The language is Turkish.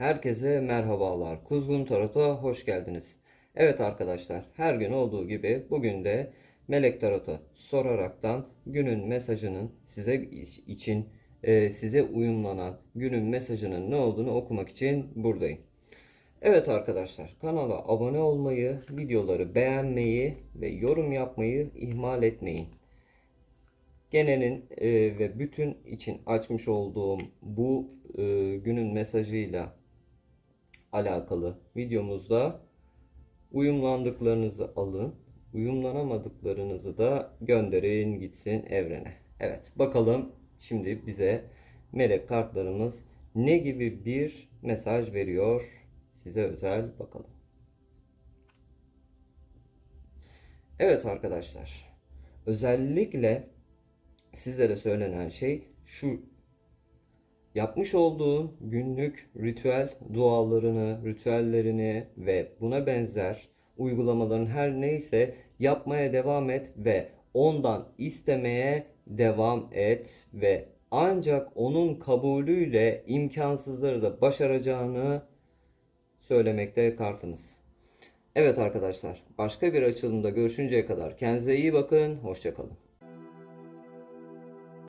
Herkese merhabalar. Kuzgun Tarot'a hoş geldiniz. Evet arkadaşlar, her gün olduğu gibi bugün de Melek Tarot'a soraraktan günün mesajının size için e, size uyumlanan günün mesajının ne olduğunu okumak için buradayım. Evet arkadaşlar, kanala abone olmayı, videoları beğenmeyi ve yorum yapmayı ihmal etmeyin. Genenin e, ve bütün için açmış olduğum bu e, günün mesajıyla alakalı videomuzda uyumlandıklarınızı alın, uyumlanamadıklarınızı da gönderin gitsin evrene. Evet, bakalım şimdi bize melek kartlarımız ne gibi bir mesaj veriyor size özel bakalım. Evet arkadaşlar, özellikle sizlere söylenen şey şu yapmış olduğun günlük ritüel dualarını, ritüellerini ve buna benzer uygulamaların her neyse yapmaya devam et ve ondan istemeye devam et ve ancak onun kabulüyle imkansızları da başaracağını söylemekte kartımız. Evet arkadaşlar, başka bir açılımda görüşünceye kadar kendinize iyi bakın, hoşçakalın.